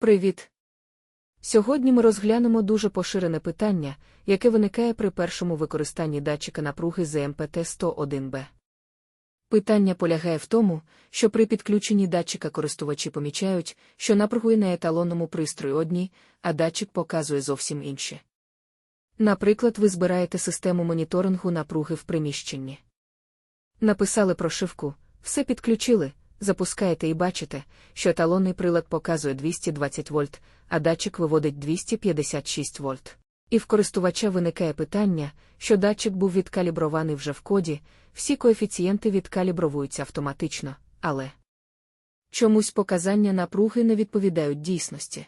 Привіт! Сьогодні ми розглянемо дуже поширене питання, яке виникає при першому використанні датчика напруги ЗМПТ 101 б Питання полягає в тому, що при підключенні датчика користувачі помічають, що напругує на еталонному пристрої одні, а датчик показує зовсім інші. Наприклад, ви збираєте систему моніторингу напруги в приміщенні. Написали прошивку, все підключили, запускаєте і бачите, що еталонний прилад показує 220 вольт, а датчик виводить 256 вольт. І в користувача виникає питання, що датчик був відкалібрований вже в коді, всі коефіцієнти відкалібровуються автоматично, але чомусь показання напруги не відповідають дійсності.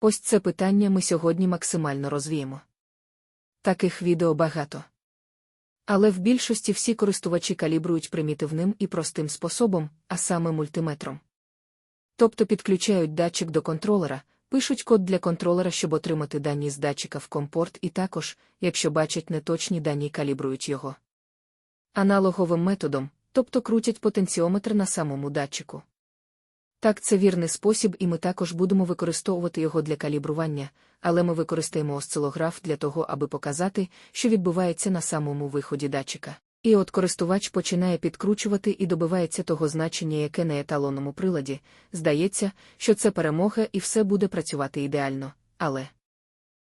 Ось це питання ми сьогодні максимально розвіємо. Таких відео багато. Але в більшості всі користувачі калібрують примітивним і простим способом, а саме мультиметром. Тобто підключають датчик до контролера, пишуть код для контролера, щоб отримати дані з датчика в компорт, і також, якщо бачать неточні дані, калібрують його. Аналоговим методом, тобто крутять потенціометр на самому датчику. Так, це вірний спосіб, і ми також будемо використовувати його для калібрування, але ми використаємо осцилограф для того, аби показати, що відбувається на самому виході датчика. І от користувач починає підкручувати і добивається того значення, яке на еталонному приладі. Здається, що це перемога і все буде працювати ідеально, але.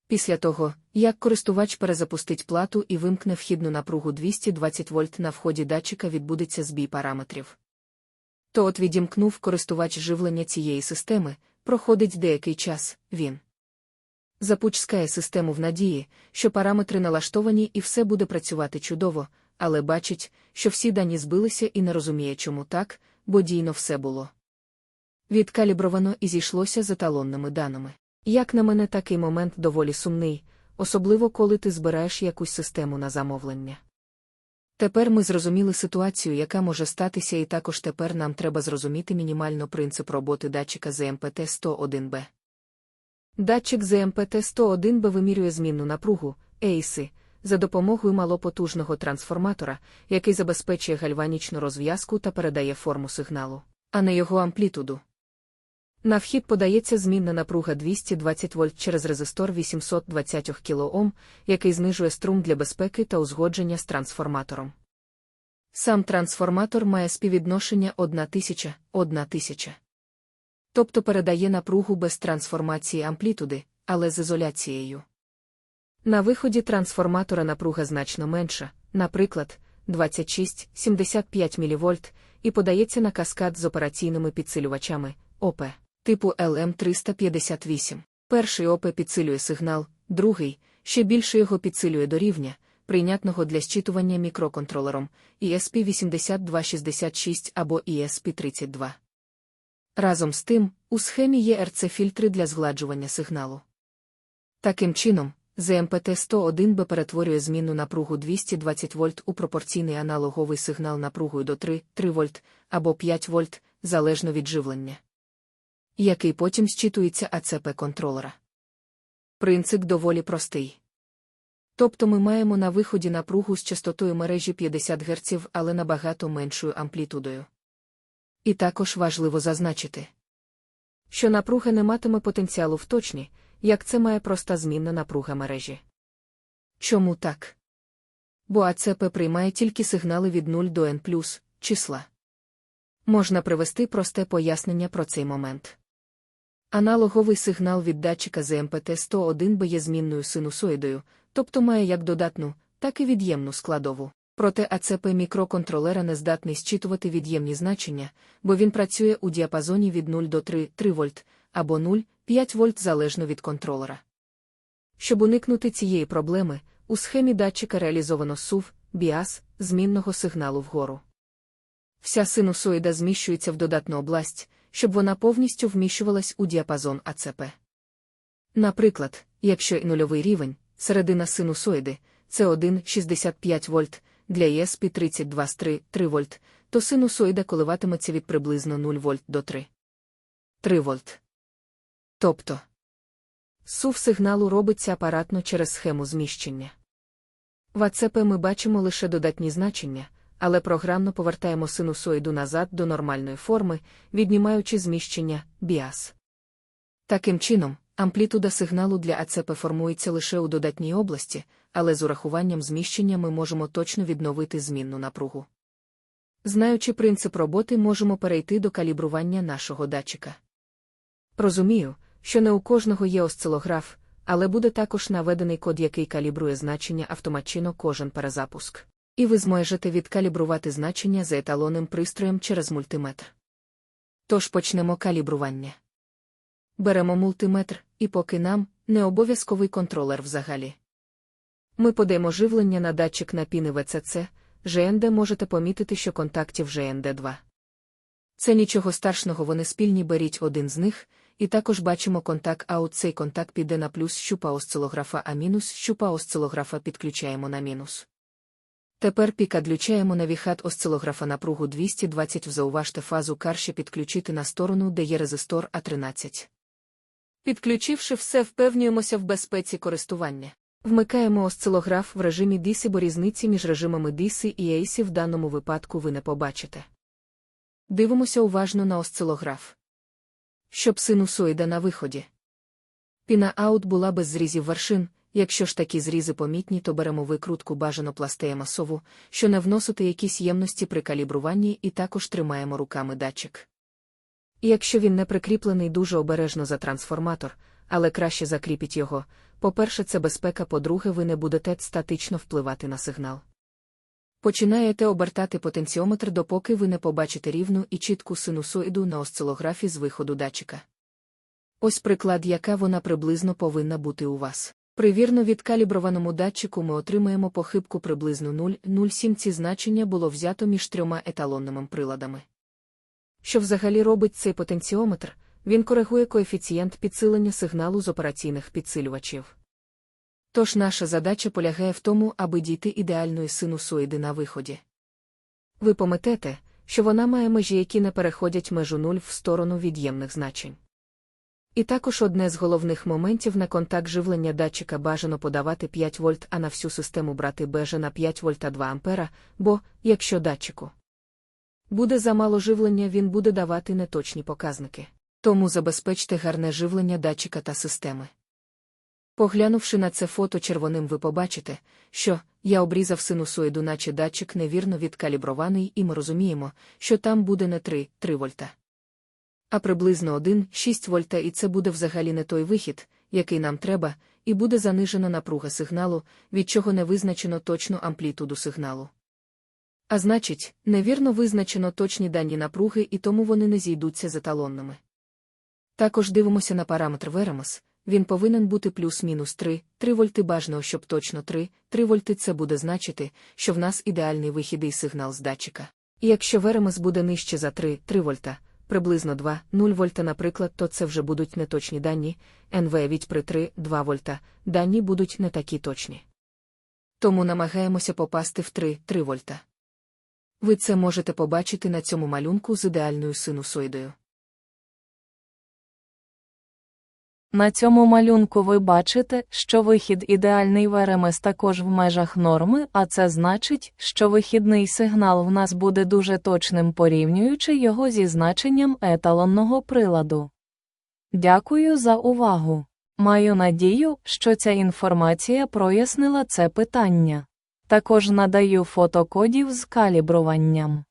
Після того, як користувач перезапустить плату і вимкне вхідну напругу 220 вольт на вході датчика відбудеться збій параметрів. То от відімкнув користувач живлення цієї системи, проходить деякий час, він запускає систему в надії, що параметри налаштовані і все буде працювати чудово, але бачить, що всі дані збилися і не розуміє, чому так, бо дійно все було. Відкалібровано і зійшлося з еталонними даними. Як на мене, такий момент доволі сумний, особливо коли ти збираєш якусь систему на замовлення. Тепер ми зрозуміли ситуацію, яка може статися, і також тепер нам треба зрозуміти мінімально принцип роботи датчика ZMPT 101 b Датчик ZMPT 101 b вимірює змінну напругу, ейси, за допомогою малопотужного трансформатора, який забезпечує гальванічну розв'язку та передає форму сигналу, а не його амплітуду. На вхід подається змінна напруга 220 вольт через резистор 820 кОм, який знижує струм для безпеки та узгодження з трансформатором. Сам трансформатор має співвідношення 1000 1000. Тобто передає напругу без трансформації амплітуди, але з ізоляцією. На виході трансформатора напруга значно менша, наприклад, 26-75 мВ, і подається на каскад з операційними підсилювачами ОП типу LM358. Перший ОП підсилює сигнал, другий, ще більше його підсилює до рівня, прийнятного для щитування мікроконтролером ESP8266 або ESP32. Разом з тим, у схемі є RC-фільтри для згладжування сигналу. Таким чином, ZMPT 101 b перетворює змінну напругу 220 вольт у пропорційний аналоговий сигнал напругою до 3, 3 вольт або 5 вольт, залежно від живлення який потім зчитується АЦП контролера. Принцип доволі простий. Тобто ми маємо на виході напругу з частотою мережі 50 Гц, але набагато меншою амплітудою. І також важливо зазначити, що напруга не матиме потенціалу в точні, як це має проста змінна напруга мережі. Чому так? Бо АЦП приймає тільки сигнали від 0 до N числа. Можна привести просте пояснення про цей момент. Аналоговий сигнал від датчика ZMPT 101 б є змінною синусоїдою, тобто має як додатну, так і від'ємну складову. Проте АЦП мікроконтролера не здатний зчитувати від'ємні значення, бо він працює у діапазоні від 0 до 3, 3 вольт або 0,5 вольт залежно від контролера. Щоб уникнути цієї проблеми, у схемі датчика реалізовано SUV, біас, змінного сигналу вгору. Вся синусоїда зміщується в додатну область щоб вона повністю вміщувалась у діапазон АЦП. Наприклад, якщо і нульовий рівень, середина синусоїди це 1,65 вольт, для ESP 32 3 вольт, то синусоїда коливатиметься від приблизно 0 вольт до 3. 3 вольт. Тобто сув сигналу робиться апаратно через схему зміщення. В АЦП ми бачимо лише додатні значення але програмно повертаємо синусоїду назад до нормальної форми, віднімаючи зміщення біас. Таким чином, амплітуда сигналу для АЦП формується лише у додатній області, але з урахуванням зміщення ми можемо точно відновити змінну напругу. Знаючи принцип роботи, можемо перейти до калібрування нашого датчика. Розумію, що не у кожного є осцилограф, але буде також наведений код, який калібрує значення автоматично кожен перезапуск. І ви зможете відкалібрувати значення за еталонним пристроєм через мультиметр. Тож почнемо калібрування. Беремо мультиметр, і поки нам не обов'язковий контролер взагалі. Ми подаємо живлення на датчик на піни ВЦЦ, ЖНД можете помітити, що контактів ЖНД2. Це нічого страшного, вони спільні беріть один з них, і також бачимо контакт аут. Цей контакт піде на плюс щупа осцилографа, а мінус щупа осцилографа підключаємо на мінус. Тепер пікадлючаємо на віхат осцилографа напругу 220 зауважте фазу карше підключити на сторону, де є резистор А13. Підключивши все, впевнюємося в безпеці користування. Вмикаємо осцилограф в режимі DISI, бо різниці між режимами DISI і AC в даному випадку ви не побачите. Дивимося уважно на осцилограф. Щоб синусоїда на виході. Піна аут була без зрізів вершин, якщо ж такі зрізи помітні, то беремо викрутку бажано пластея масову, що не вносити якісь ємності при калібруванні і також тримаємо руками датчик. І якщо він не прикріплений дуже обережно за трансформатор, але краще закріпіть його, по-перше, це безпека, по-друге, ви не будете статично впливати на сигнал. Починаєте обертати потенціометр, допоки ви не побачите рівну і чітку синусоїду на осцилографі з виходу датчика. Ось приклад, яка вона приблизно повинна бути у вас. При вірно відкаліброваному датчику ми отримаємо похибку приблизно 0,07. Ці значення було взято між трьома еталонними приладами. Що взагалі робить цей потенціометр? Він коригує коефіцієнт підсилення сигналу з операційних підсилювачів. Тож наша задача полягає в тому, аби дійти ідеальної синусоїди на виході. Ви пометете, що вона має межі, які не переходять межу 0 в сторону від'ємних значень. І також одне з головних моментів на контакт живлення датчика бажано подавати 5 вольт, а на всю систему брати беже на 5 вольт та 2 ампера, бо, якщо датчику буде замало живлення, він буде давати неточні показники. Тому забезпечте гарне живлення датчика та системи. Поглянувши на це фото червоним, ви побачите, що я обрізав синусоїду, наче датчик невірно відкалібрований, і ми розуміємо, що там буде не 3, 3 вольта. А приблизно 1, 6 вольта, і це буде взагалі не той вихід, який нам треба, і буде занижена напруга сигналу, від чого не визначено точну амплітуду сигналу. А значить, невірно визначено точні дані напруги, і тому вони не зійдуться з еталонними. Також дивимося на параметр Веремос, він повинен бути плюс-мінус 3, 3 вольти бажано, щоб точно 3, 3 вольти це буде значити, що в нас ідеальний вихідний сигнал з датчика. І якщо Веремос буде нижче за 3, 3 вольта, приблизно 2, 0 вольта, наприклад, то це вже будуть неточні дані, НВ від при 3, 2 вольта, дані будуть не такі точні. Тому намагаємося попасти в 3, 3 вольта. Ви це можете побачити на цьому малюнку з ідеальною синусоїдою. На цьому малюнку ви бачите, що вихід ідеальний в РМС також в межах норми, а це значить, що вихідний сигнал в нас буде дуже точним порівнюючи його зі значенням еталонного приладу. Дякую за увагу. Маю надію, що ця інформація прояснила це питання. Також надаю фотокодів з калібруванням.